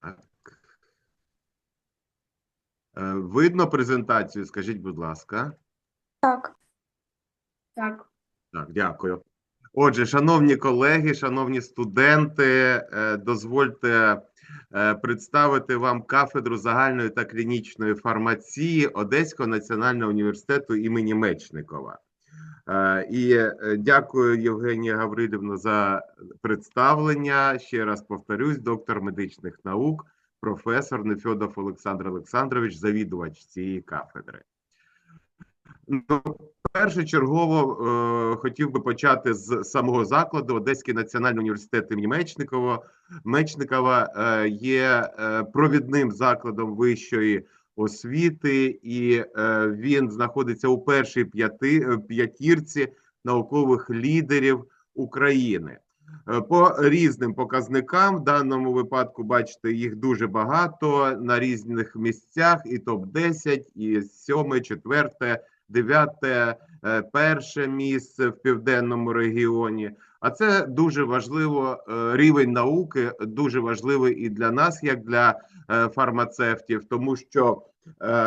Так. Е, Видно презентацію? Скажіть, будь ласка. Так. Так. Так, дякую. Отже, шановні колеги, шановні студенти, е, дозвольте е, представити вам кафедру загальної та клінічної фармації Одеського національного університету імені Мечникова. Е, І е, дякую, Євгенія Гаврилівна, за представлення. Ще раз повторюсь, доктор медичних наук, професор Нефьодов Олександр Олександрович, завідувач цієї кафедри. Ну, першочергово е, хотів би почати з самого закладу. Одеський національний університет імені Мечникова. Мечникова е, є е, провідним закладом вищої освіти, і е, він знаходиться у першій п'яти, е, п'ятірці наукових лідерів України. Е, По різним показникам, в даному випадку, бачите, їх дуже багато на різних місцях, і топ-10, і сьоме, четверте, дев'яте, е, перше місце в південному регіоні. А це дуже важливо. Рівень науки дуже важливий і для нас, як для фармацевтів, тому що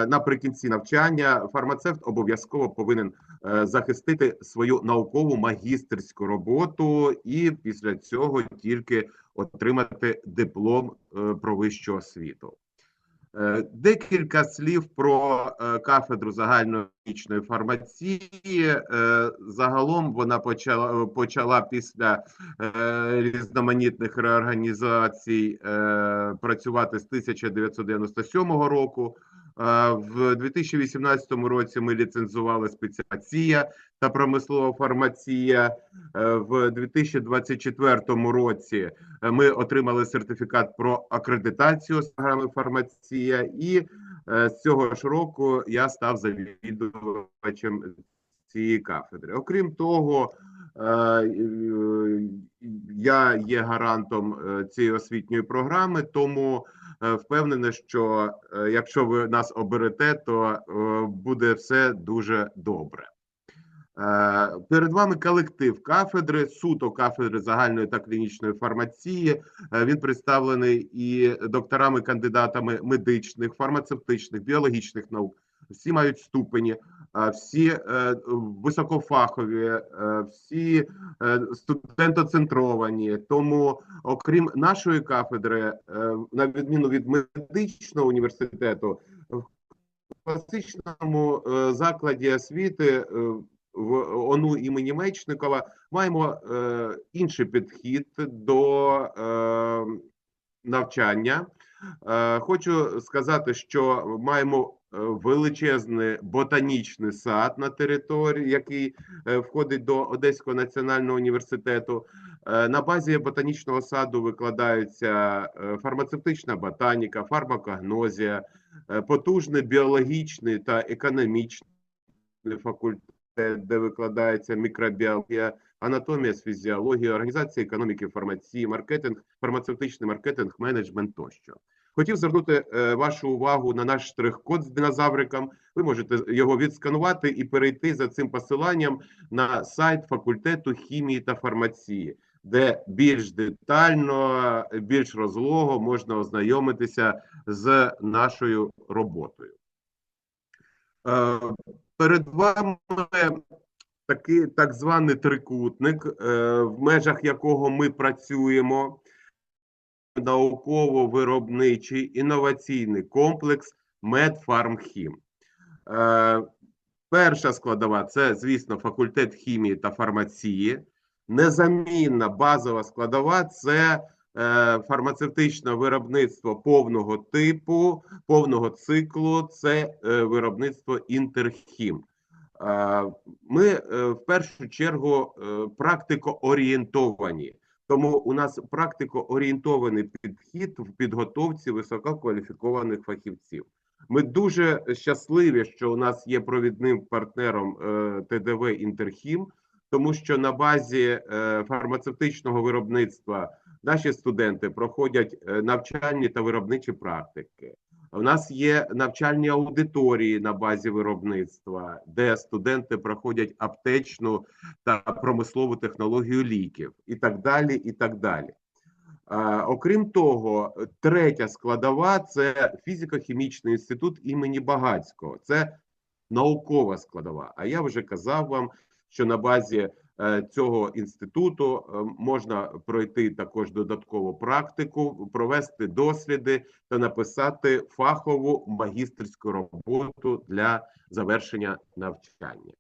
наприкінці навчання фармацевт обов'язково повинен е, захистити свою наукову магістерську роботу і після цього тільки отримати диплом е, про вищу освіту. Е, Декілька слів про е, кафедру загальноклінічної фармації. Е, Загалом вона почала почала після е, різноманітних реорганізацій е, працювати з 1997 року. В 2018 році ми ліцензували спеціація та промислова фармація. Е, В 2024 році е, ми отримали сертифікат про акредитацію з програми фармація, і е, з цього ж року я став завідувачем цієї кафедри. Окрім того, я є гарантом е, цієї освітньої програми, тому е, впевнений, що е, якщо ви нас оберете, то е, буде все дуже добре. Е, Перед вами колектив кафедри, суто кафедри загальної та клінічної фармації. Е, Він представлений і докторами, кандидатами медичних, фармацевтичних, біологічних наук. Всі мають ступені, е, всі е, високофахові, е, всі е, студентоцентровані. Тому, окрім нашої кафедри, е, на відміну від медичного університету, в класичному е, закладі освіти. е, в ОНУ імені Мечникова маємо е, інший підхід до е, навчання. Е, хочу сказати, що маємо е, величезний ботанічний сад на території, який е, входить до Одеського національного університету. Е, на базі ботанічного саду викладаються е, фармацевтична ботаніка, фармакогнозія, е, потужний біологічний та економічний факультет де викладається мікробіологія, анатомія з фізіології, організація економіки фармації, маркетинг, фармацевтичний маркетинг, менеджмент тощо. Хотів звернути е, вашу увагу на наш штрих-код з динозавриком. Ви можете його відсканувати і перейти за цим посиланням на сайт факультету хімії та фармації, де більш детально, більш розлого можна ознайомитися з нашою роботою. Е, Перед вами такий так званий трикутник, е, в межах якого ми працюємо. Науково-виробничий інноваційний комплекс Медфармхім. Е, Перша складова це, звісно, факультет хімії та фармації. Незамінна базова складова це е, фармацевтичне виробництво повного типу, повного циклу, це е, виробництво інтерхім. Ми в першу чергу практико-орієнтовані. Тому у нас практико-орієнтований підхід в підготовці висококваліфікованих фахівців. Ми дуже щасливі, що у нас є провідним партнером е, ТДВ Інтерхім, тому що на базі е, фармацевтичного виробництва наші студенти проходять е, навчальні та виробничі практики. У нас є навчальні аудиторії на базі виробництва, де студенти проходять аптечну та промислову технологію ліків, і так далі. і так далі. Окрім того, третя складова це фізико-хімічний інститут імені Багацького. Це наукова складова. А я вже казав вам, що на базі цього інституту е, можна пройти також додаткову практику, провести досліди та написати фахову магістерську роботу для завершення навчання.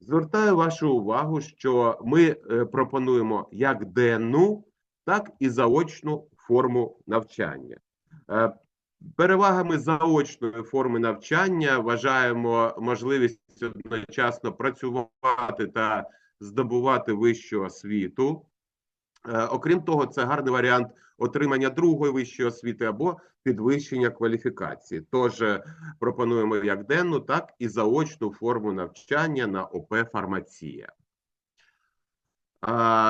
Звертаю вашу увагу, що ми е, пропонуємо як денну, так і заочну форму навчання. Е, Перевагами заочної форми навчання вважаємо можливість одночасно працювати та здобувати вищу освіту. Е, Окрім того, це гарний варіант отримання другої вищої освіти або підвищення кваліфікації. Тож е, пропонуємо як денну, так і заочну форму навчання на ОП фармація.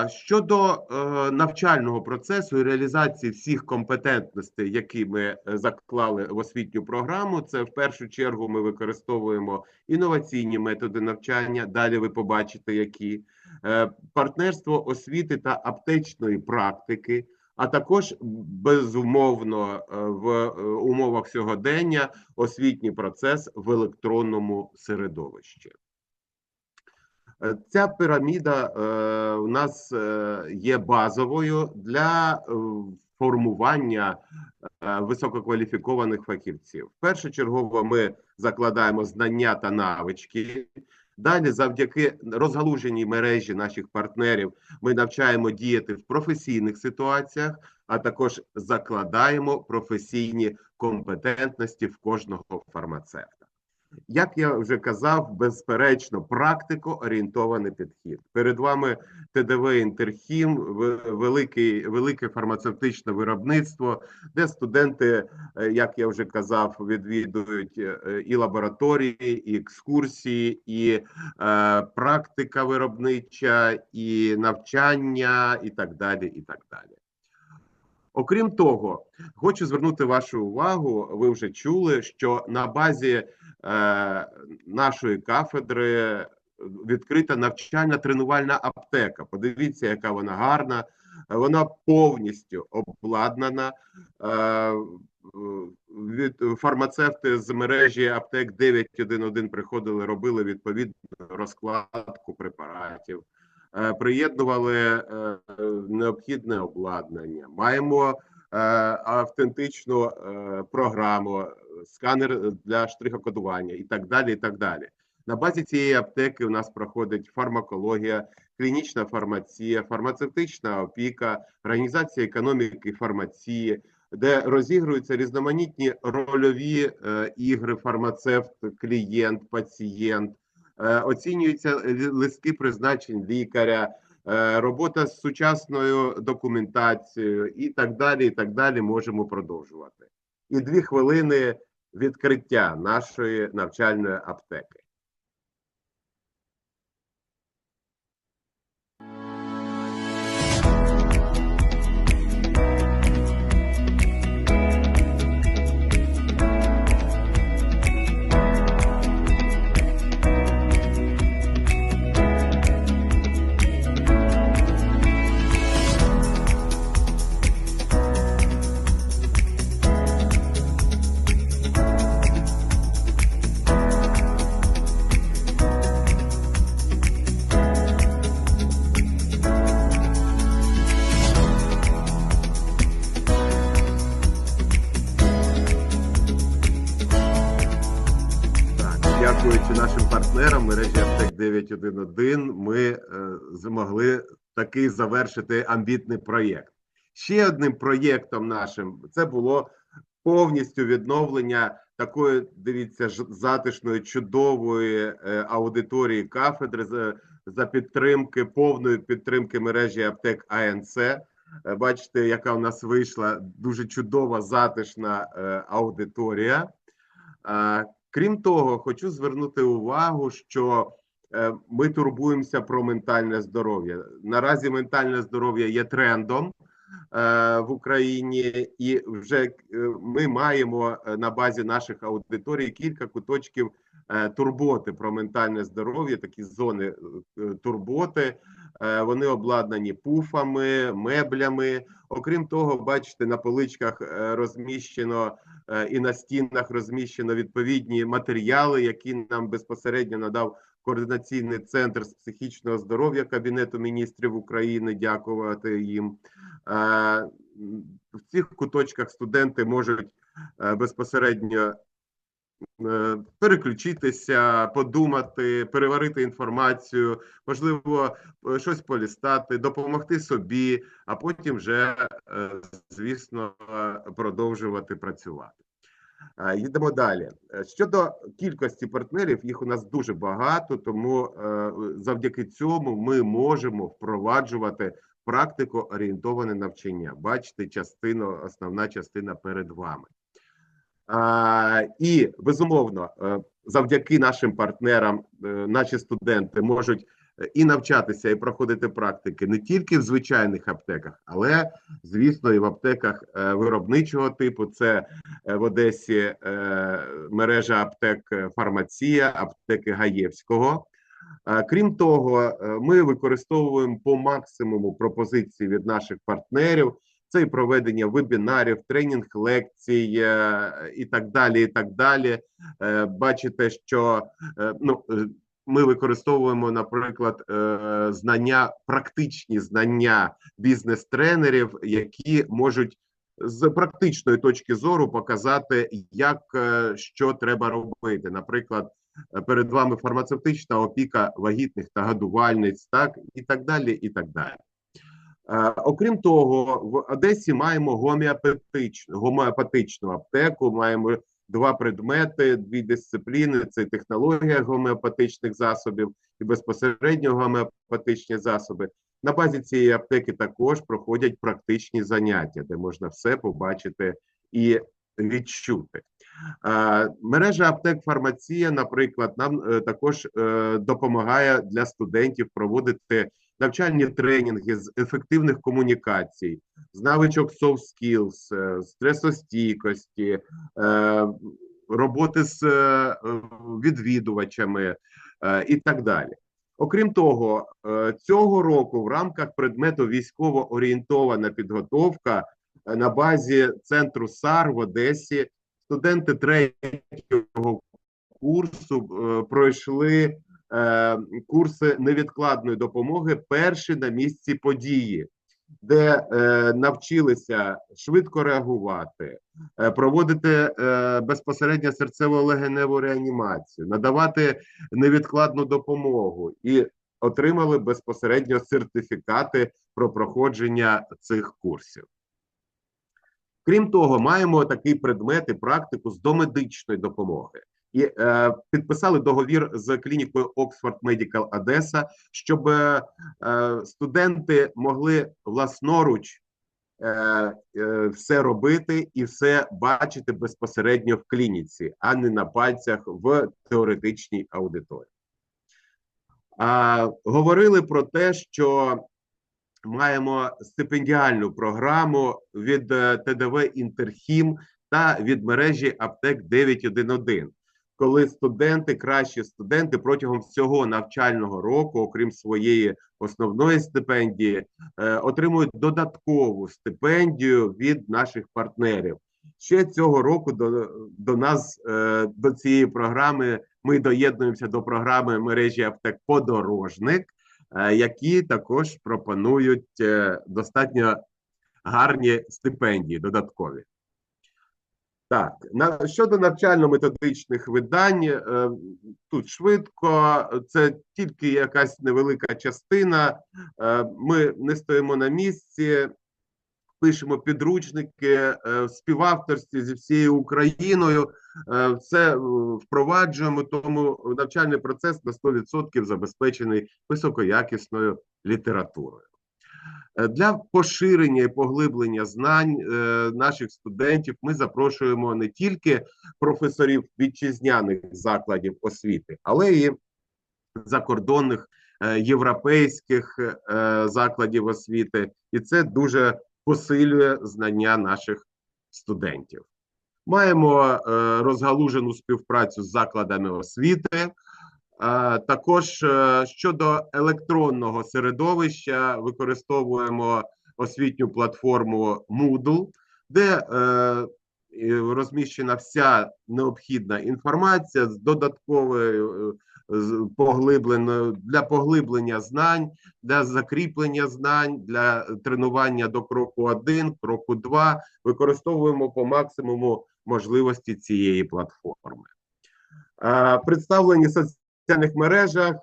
Щодо е, навчального процесу і реалізації всіх компетентностей, які ми е, заклали в освітню програму, це в першу чергу ми використовуємо інноваційні методи навчання. Далі ви побачите, які Е, партнерство освіти та аптечної практики, а також безумовно в умовах сьогодення освітній процес в електронному середовищі. Е, Ця піраміда е, у нас е, є базовою для формування висококваліфікованих фахівців. Першочергово ми закладаємо знання та навички. Далі, завдяки розгалуженій мережі наших партнерів, ми навчаємо діяти в професійних ситуаціях, а також закладаємо професійні компетентності в кожного фармацевта. Як я вже казав, безперечно, практико-орієнтований підхід. Перед вами ТДВ Інтерхім, ве- великий, велике фармацевтичне виробництво, де студенти, е, як я вже казав, відвідують е, і лабораторії, і екскурсії, і е, практика виробнича, і навчання, і так далі. і так далі. Окрім того, хочу звернути вашу увагу. Ви вже чули, що на базі е, нашої кафедри відкрита навчальна тренувальна аптека. Подивіться, яка вона гарна. Вона повністю обладнана. Е, від фармацевти з мережі аптек 911 приходили, робили відповідну розкладку препаратів. Е, приєднували е, необхідне обладнання. Маємо е, автентичну програму, сканер для штрихокодування і так далі. і так далі. На базі цієї аптеки у нас проходить фармакологія, клінічна фармація, фармацевтична опіка, організація економіки фармації, де розігруються різноманітні рольові ігри: фармацевт, клієнт, пацієнт. Е, Оцінюються листки призначень лікаря, е, робота з сучасною документацією і так далі. І так далі можемо продовжувати. І дві хвилини відкриття нашої навчальної аптеки. 1.1.1 ми е, змогли таки завершити амбітний проєкт. Ще одним проєктом нашим це було повністю відновлення такої, дивіться, затишної чудової е, аудиторії кафедри за, за підтримки, повної підтримки мережі аптек АНЦ. Е, бачите, яка в нас вийшла дуже чудова затишна аудиторія. Крім того, хочу звернути увагу, що ми турбуємося про ментальне здоров'я. Наразі ментальне здоров'я є трендом е, в Україні, і вже е, ми маємо е, на базі наших аудиторій кілька куточків е, турботи про ментальне здоров'я, такі зони е, турботи. Е, Вони обладнані пуфами, меблями. Окрім того, бачите, на поличках е, розміщено е, і на стінах розміщено відповідні матеріали, які нам безпосередньо надав координаційний центр з психічного здоров'я Кабінету міністрів України. Дякувати їм. Е, В цих куточках студенти можуть е, безпосередньо е, переключитися, подумати, переварити інформацію, можливо, щось полістати, допомогти собі, а потім вже, звісно, продовжувати працювати. Йдемо далі. Е, Щодо кількості партнерів, їх у нас дуже багато, тому е, завдяки цьому ми можемо впроваджувати практико орієнтоване навчання. Бачите, частину, основна частина перед вами. І безумовно, е, завдяки нашим партнерам, наші студенти можуть і навчатися, і проходити практики не тільки в звичайних аптеках, але звісно, і в аптеках е, виробничого типу. Це е, в Одесі е, мережа аптек Фармація, аптеки Гаєвського. Крім того, ми використовуємо по максимуму пропозиції від наших партнерів. Це і проведення вебінарів, тренінг лекцій і так далі. І так далі. Бачите, що ну, ми використовуємо, наприклад, е, знання, практичні знання бізнес-тренерів, які можуть з практичної точки зору показати, як е, що треба робити. Наприклад, е, перед вами фармацевтична опіка вагітних та годувальниць, так і так далі. І так далі. Окрім того, в Одесі маємо гомеопатичну, гомеопатичну аптеку. Маємо два предмети, дві дисципліни: це технологія гомеопатичних засобів і безпосередньо гомеопатичні засоби. На базі цієї аптеки також проходять практичні заняття, де можна все побачити і відчути. Мережа аптек фармація, наприклад, нам е, також е, допомагає для студентів проводити навчальні тренінги з ефективних комунікацій, з навичок soft skills, е, стресостійкості, е, роботи з е, відвідувачами і так далі. Окрім того, цього року в рамках предмету військово орієнтована підготовка на базі центру САР в Одесі студенти третього курсу пройшли курси невідкладної допомоги перші на місці події, де е, навчилися швидко реагувати, е, проводити е, безпосередньо серцево-легеневу реанімацію, надавати невідкладну допомогу і отримали безпосередньо сертифікати про проходження цих курсів. Крім того, маємо такий предмет і практику з домедичної допомоги. І е, підписали договір з клінікою Oxford Medical Одеса, щоб е, е, студенти могли власноруч е, е, все робити і все бачити безпосередньо в клініці, а не на пальцях в теоретичній аудиторії. А, говорили про те, що маємо стипендіальну програму від е, ТДВ Інтерхім та від мережі аптек 911, коли студенти, кращі студенти протягом всього навчального року, окрім своєї основної стипендії, е, отримують додаткову стипендію від наших партнерів. Ще цього року до, до нас, е, до цієї програми, ми доєднуємося до програми мережі аптек Подорожник, е, які також пропонують достатньо гарні стипендії додаткові. Так, на щодо навчально-методичних видань, е, тут швидко, це тільки якась невелика частина. Е, Ми не стоїмо на місці, пишемо підручники е, в співавторстві зі всією Україною. Все впроваджуємо, тому навчальний процес на 100% забезпечений високоякісною літературою. Е, Для поширення і поглиблення знань е, наших студентів ми запрошуємо не тільки професорів вітчизняних закладів освіти, але і закордонних е, європейських закладів освіти, і це дуже посилює знання наших студентів. Маємо розгалужену співпрацю з закладами освіти. Також е, щодо електронного середовища використовуємо освітню платформу Moodle, де е, розміщена вся необхідна інформація з додатковою е, поглибленою для поглиблення знань, для закріплення знань, для тренування до кроку 1, кроку 2. Використовуємо по максимуму можливості цієї платформи. Представлені в соціальних мережах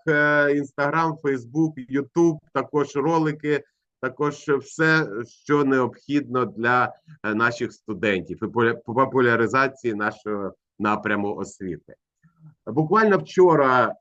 Інстаграм, Facebook, YouTube, також ролики, також все, що необхідно для е, наших студентів і популяризації нашого напряму освіти. Буквально вчора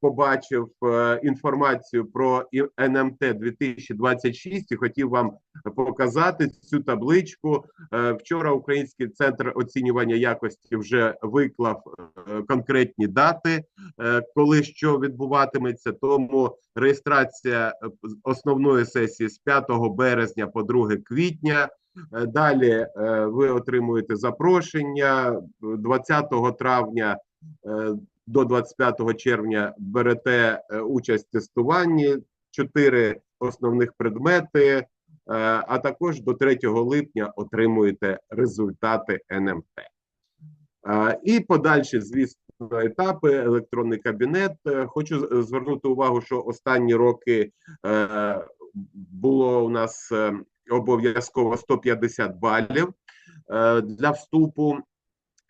побачив е, інформацію про НМТ 2026 і хотів вам показати цю табличку. Е, Вчора Український центр оцінювання якості вже виклав е, конкретні дати, е, коли що відбуватиметься. Тому реєстрація е, основної сесії з 5 березня по 2 квітня. Е, Далі е, ви отримуєте запрошення е, 20 травня е, до 25 червня берете е, участь в тестуванні, чотири основних предмети, е, а також до 3 липня отримуєте результати НМТ. Е, І подальші, звісно, етапи, електронний кабінет. Хочу звернути увагу, що останні роки було у нас обов'язково 150 балів для вступу.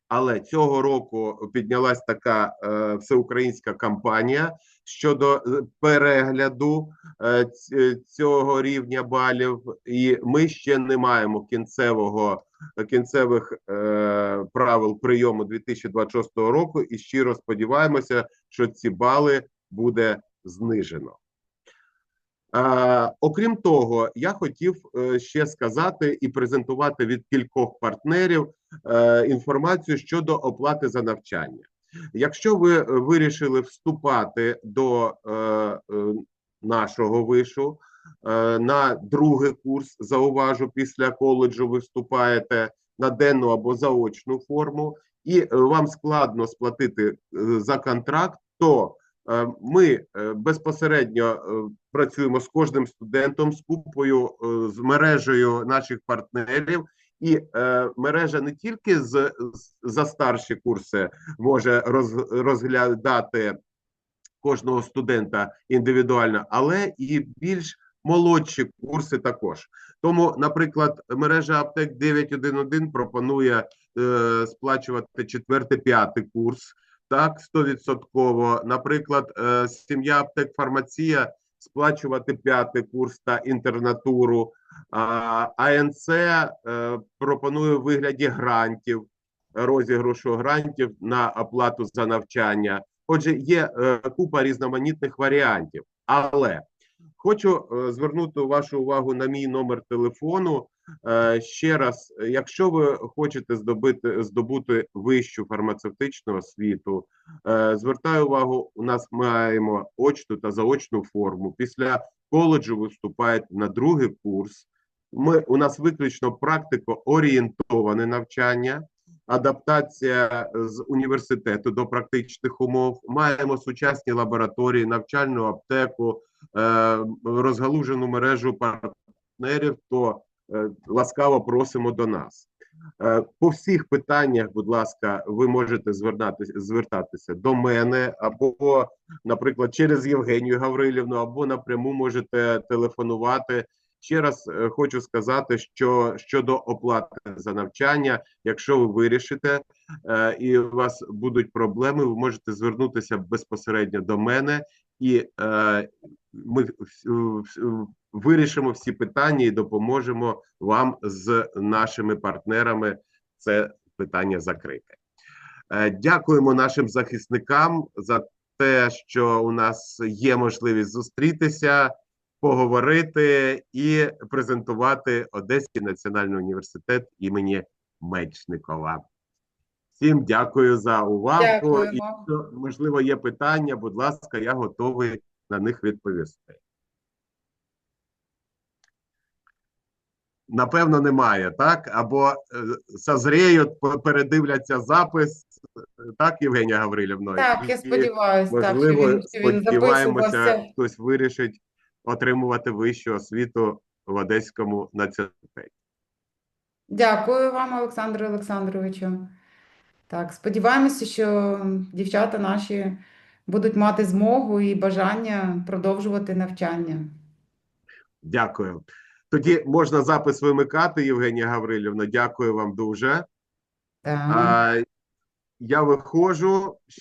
Але цього року піднялась така е, всеукраїнська кампанія щодо е, перегляду е, цього рівня балів, і ми ще не маємо кінцевого кінцевих е, правил прийому 2026 року. І щиро сподіваємося, що ці бали буде знижено. Е, окрім того, я хотів е, ще сказати і презентувати від кількох партнерів е, інформацію щодо оплати за навчання. Якщо ви е, вирішили вступати до е, е, нашого вишу е, на другий курс, зауважу, після коледжу ви вступаєте на денну або заочну форму, і е, вам складно сплатити е, за контракт, то е, ми е, безпосередньо е, працюємо з кожним студентом, з купою, е, з мережею наших партнерів. І е, мережа не тільки з, з за старші курси може роз, розглядати кожного студента індивідуально, але і більш молодші курси також. Тому, наприклад, мережа аптек 911 пропонує е, сплачувати четвертий, п'ятий курс, так, 100%. Наприклад, е, сім'я аптек фармація сплачувати п'ятий курс та інтернатуру. АНЦ е, пропонує в вигляді грантів, розіграшу грантів на оплату за навчання. Отже, є е, купа різноманітних варіантів. Але хочу е, звернути вашу увагу на мій номер телефону. Ще раз, якщо ви хочете здобути здобути вищу фармацевтичну освіту, звертаю увагу, у нас маємо очну та заочну форму. Після коледжу ви вступаєте на другий курс. Ми у нас виключно практико орієнтоване навчання, адаптація з університету до практичних умов. Маємо сучасні лабораторії, навчальну аптеку, е, розгалужену мережу партнерів. То е, ласкаво просимо до нас. Е, По всіх питаннях, будь ласка, ви можете звертатися, звертатися до мене або, наприклад, через Євгенію Гаврилівну, або напряму можете телефонувати. Ще раз е, хочу сказати, що щодо оплати за навчання, якщо ви вирішите е, і у вас будуть проблеми, ви можете звернутися безпосередньо до мене, і е, ми вс- вс- вирішимо всі питання і допоможемо вам з нашими партнерами це питання закрити. Е, Дякуємо нашим захисникам за те, що у нас є можливість зустрітися, поговорити і презентувати Одеський національний університет імені Мечникова. Всім дякую за увагу. Дякуємо. І можливо, є питання, будь ласка, я готовий на них відповісти. Напевно, немає, так? Або е, созріють, передивляться запис, так, Євгенія Гаврилівна? Так, я сподіваюся, так, що Можливо, він, він сподіваємося, хтось вирішить отримувати вищу освіту в Одеському національному. Дякую вам, Олександру Олександровичу. Так, сподіваємося, що дівчата наші будуть мати змогу і бажання продовжувати навчання. Дякую. Тоді можна запис вимикати, Євгенія Гаврилівна. Дякую вам дуже. Так. А, я виходжу.